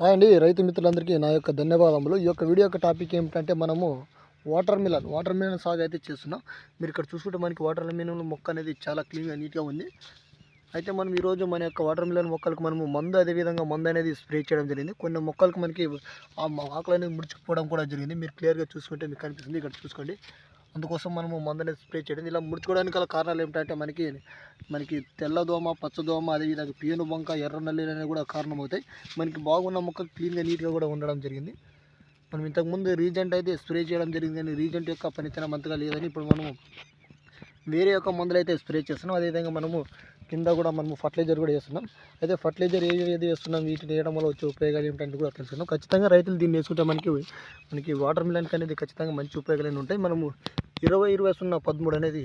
Hi అండి రైతు మిత్రులందరికీ నా యొక్క ధన్యవాదములు. ఈ యొక్క వీడియో యొక్క టాపిక్ ఏమిటంటే మనము వాటర్ మిలన్ వాటర్ మిలన్ సాగు అయితే చేస్తున్నాం. మీరు ఇక్కడ చూసుకుంటే మనకి వాటర్ మిలన్ మొక్క అనేది చాలా క్లీన్గా నీట్గా ఉంది. అయితే మనం ఈరోజు మన యొక్క వాటర్ మిలన్ మొక్కలకు మనము మందు అదేవిధంగా మందు అనేది స్ప్రే చేయడం జరిగింది. కొన్ని మొక్కలకు మనకి ఆ ఆకులు అనేది ముడుచుకుపోవడం కూడా జరిగింది. మీరు క్లియర్గా చూసుకుంటే మీకు కనిపిస్తుంది. ఇక్కడ చూసుకోండి. అందుకోసం మనము మందులు స్ప్రే చేయడం ఇలా ముడుచుకోవడానికి గల కారణాలు ఏమిటంటే మనకి మనకి తెల్లదోమ పచ్చదోమ అదేవిధంగా పేను బంక ఎర్ర నల్లి అనేవి కూడా కారణమవుతాయి. మనకి బాగున్న మొక్క క్లీన్గా నీట్గా కూడా ఉండడం జరిగింది. మనం ఇంతకుముందు రీజెంట్ అయితే స్ప్రే చేయడం జరిగింది కానీ రీజెంట్ యొక్క పనితనం అంతగా లేదని ఇప్పుడు మనము వేరే యొక్క మందులు అయితే స్ప్రే చేస్తున్నాం. అదేవిధంగా మనము కింద కూడా మనము ఫర్టిలైజర్ కూడా చేస్తున్నాం అయితే ఫర్టిలైజర్ ఏ ఏది వేస్తున్నాం వీటిని వేయడం వల్ల వచ్చే ఉపయోగాలు ఏంటంటే కూడా తెలుసుకున్నాం ఖచ్చితంగా రైతులు దీన్ని వేసుకుంటే మనకి మనకి వాటర్ మిలన్కి అనేది ఖచ్చితంగా మంచి ఉపయోగాలు ఉంటాయి. మనము ఇరవై ఇరవై సున్నా పదమూడు అనేది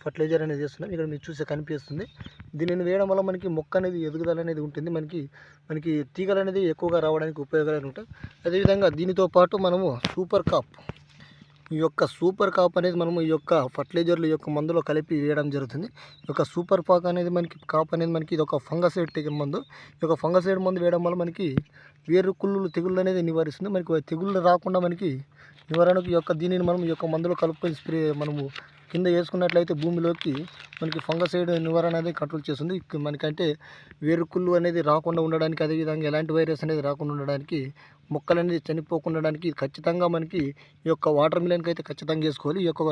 ఫర్టిలైజర్ అనేది వేస్తున్నాం ఇక్కడ మీరు చూసే కనిపిస్తుంది. దీనిని వేయడం వల్ల మనకి మొక్క అనేది ఎదుగుదల అనేది ఉంటుంది. మనకి మనకి తీగలు అనేది ఎక్కువగా రావడానికి ఉపయోగాలు ఉంటాయి. అదేవిధంగా దీనితో పాటు మనము సూపర్ కాప్ ఈ యొక్క సూపర్ కాప్ అనేది మనము ఈ యొక్క ఫర్టిలైజర్లు ఈ యొక్క మందులో కలిపి వేయడం జరుగుతుంది. ఈ యొక్క సూపర్ పాక్ అనేది మనకి కాప్ అనేది మనకి ఇది ఒక ఫంగసైడ్ తెగులు మందు. ఈ యొక్క ఫంగసైడ్ మందు వేయడం వల్ల మనకి వేరు కుళ్ళు తెగుళ్ళు అనేది నివారిస్తుంది. మనకి తెగుళ్ళు రాకుండా మనకి నివారణకు ఈ యొక్క దీనిని మనం ఈ యొక్క మందులో కలుపుకొని స్ప్రే మనము కింద వేసుకున్నట్లయితే భూమిలోకి మనకి ఫంగసైడ్ నివారణ అనేది కంట్రోల్ చేస్తుంది. మనకంటే వేరుకుళ్ళు అనేది రాకుండా ఉండడానికి అదేవిధంగా ఎలాంటి వైరస్ అనేది రాకుండా ఉండడానికి మొక్కలు అనేది చనిపోకుండా ఉండడానికి ఖచ్చితంగా మనకి ఈ యొక్క వాటర్ మిలన్కి అయితే ఖచ్చితంగా వేసుకోవాలి. ఈ యొక్క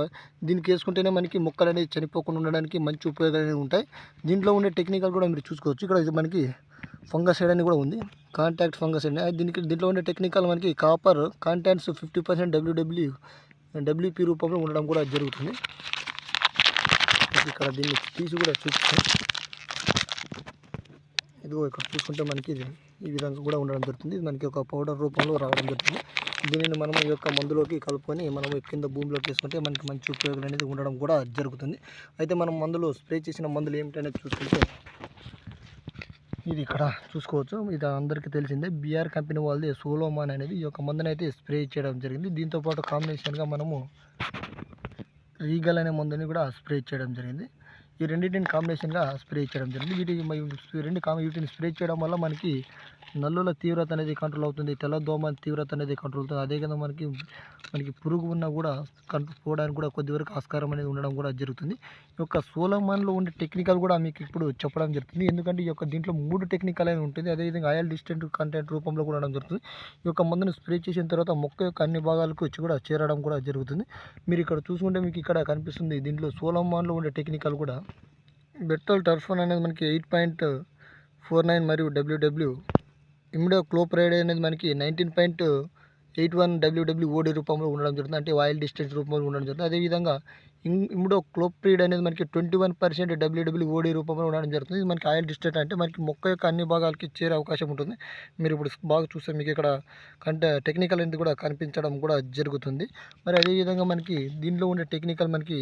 దీనికి వేసుకుంటేనే మనకి మొక్కలు అనేది చనిపోకుండా ఉండడానికి మంచి ఉపయోగాలు అనేవి ఉంటాయి. దీంట్లో ఉండే టెక్నికల్ కూడా మీరు చూసుకోవచ్చు. ఇక్కడ ఇది మనకి ఫంగసైడ్ అని కూడా ఉంది. కాంటాక్ట్ ఫంగసైడ్ దీనికి దీంట్లో ఉండే టెక్నికల్ మనకి copper contacts fifty percent W W W P రూపంలో ఉండడం కూడా జరుగుతుంది. ఇక్కడ దీన్ని తీసి కూడా చూపిస్తాం. ఇదిగో ఇక్కడ చూసుకుంటే మనకి ఇది ఈ విధంగా కూడా ఉండడం జరుగుతుంది. మనకి ఒక పౌడర్ రూపంలో రావడం జరుగుతుంది. దీనిని మనం ఈ యొక్క మందులోకి కలుపుకొని మనం కింద భూమిలోకి వేసుకుంటే మనకి మంచి ఉపయోగం అనేది ఉండడం కూడా జరుగుతుంది. అయితే మనం మందులు స్ప్రే చేసిన మందులు ఏమిటనేది చూసుకుంటే ఇది ఇక్కడ చూసుకోవచ్చు. ఇది అందరికీ తెలిసిందే. బీఆర్ కంపెనీ వాళ్ళది సోలోమాన్ అనేది ఈ యొక్క మందుని అయితే స్ప్రే చేయడం జరిగింది. దీంతోపాటు కాంబినేషన్గా మనము రీగల్ అనే మందుని కూడా స్ప్రే చేయడం జరిగింది. ఈ రెండింటిని కాంబినేషన్గా స్ప్రే చేయడం జరిగింది. వీటి రెండు కాంబి వీటిని స్ప్రే చేయడం వల్ల మనకి నల్లుల తీవ్రత అనేది కంట్రోల్ అవుతుంది తెల్లదోమ తీవ్రత అనేది కంట్రోల్ అవుతుంది. అదేవిధంగా మనకి మనకి పురుగు ఉన్నా కూడా కంట్రోల్ పోవడానికి కూడా కొద్ది వరకు ఆస్కారం అనేది ఉండడం కూడా జరుగుతుంది. ఈ యొక్క సోలమాన్లో ఉండే టెక్నికల్ కూడా మీకు ఇప్పుడు చెప్పడం జరుగుతుంది. ఎందుకంటే ఈ యొక్క దీంట్లో మూడు టెక్నికల్ అనేది ఉంటుంది. అదేవిధంగా ఆయిల్ డిస్టెంట్ కంటెంట్ రూపంలో కూడా ఉండడం జరుగుతుంది. ఈ యొక్క మందును స్ప్రే చేసిన తర్వాత మొక్క యొక్క అన్ని భాగాలకు వచ్చి కూడా చేరడం కూడా జరుగుతుంది. మీరు ఇక్కడ చూసుకుంటే మీకు ఇక్కడ కనిపిస్తుంది దీంట్లో సోలమాన్లో ఉండే టెక్నికల్ కూడా. బెట్టల్ టర్ఫన్ అనేది మనకి ఎయిట్ పాయింట్ ఫోర్ నైన్ మరియు డబ్ల్యూడబ్ల్యూ ఇమిడో క్లోప్రైడ్ అనేది మనకి nineteen point eight one W W OD రూపంలో ఉండడం జరుగుతుంది. అంటే వాయిల్ డిస్టెన్స్ రూపంలో ఉండడం జరుగుతుంది. అదేవిధంగా ఇమిడో క్లోప్రైడ్ అనేది మనకి ట్వంటీ వన్ పర్సెంట్ డబ్ల్యూడబ్ల్యూ ఓడి రూపంలో ఉండడం జరుగుతుంది. ఇది మనకి ఆయిల్ డిస్టెన్స్ అంటే మనకి మొక్క యొక్క అన్ని భాగాలకి చేరే అవకాశం ఉంటుంది. మీరు ఇప్పుడు బాగా చూస్తే మీకు ఇక్కడ కంటే టెక్నికల్ అనేది కూడా కనిపించడం కూడా జరుగుతుంది. మరి అదేవిధంగా మనకి దీనిలో ఉండే టెక్నికల్ మనకి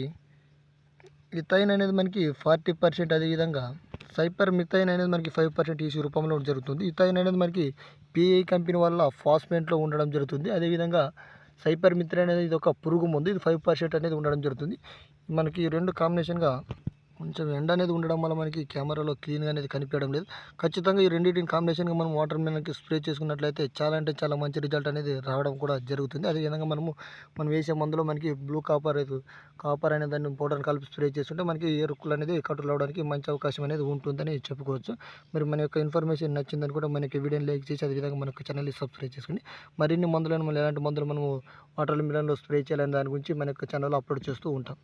ఇథైన్ అనేది మనకి ఫార్టీ పర్సెంట్. అదేవిధంగా సైపర్ మిథైన్ అనేది మనకి ఫైవ్ పర్సెంట్ ఈసీ రూపంలో జరుగుతుంది. ఇథైన్ అనేది మనకి పిఐ కంపెనీ వల్ల ఫాస్మెంట్లో ఉండడం జరుగుతుంది. అదేవిధంగా సైపర్ మిత్ర అనేది ఇది ఒక పురుగు ముందు. ఇది ఫైవ్ పర్సెంట్ అనేది ఉండడం జరుగుతుంది. మనకి రెండు కాంబినేషన్గా కొంచెం ఎండ అనేది ఉండడం వల్ల మనకి కెమెరాలో క్లీన్గా అనేది కనిపించడం లేదు. ఖచ్చితంగా ఈ రెండింటిని కాంబినేషన్గా మనం వాటర్ మిలన్కి స్ప్రే చేసుకున్నట్లయితే చాలా అంటే చాలా మంచి రిజల్ట్ అనేది రావడం కూడా జరుగుతుంది. అదేవిధంగా మనము మనం వేసే మందులో మనకి బ్లూ కాపర్ కాపర్ అనే దాన్ని పౌడర్ కలిపి స్ప్రే చేసుకుంటే మనకి ఏ రుక్కులు అనేది కట్టులు అవడానికి మంచి అవకాశం అనేది ఉంటుందని చెప్పుకోవచ్చు. మరి మన యొక్క ఇన్ఫర్మేషన్ నచ్చిందని కూడా మనకి వీడియోని లైక్ చేసి అదేవిధంగా మనకు ఛానల్ని సబ్స్క్రైబ్ చేసుకుని మరిన్ని మందులను మనం ఎలాంటి మందులు మనము వాటర్ మిలన్లో స్ప్రే చేయాలని దాని గురించి మన యొక్క ఛానల్లో అప్లోడ్ చేస్తూ ఉంటాం.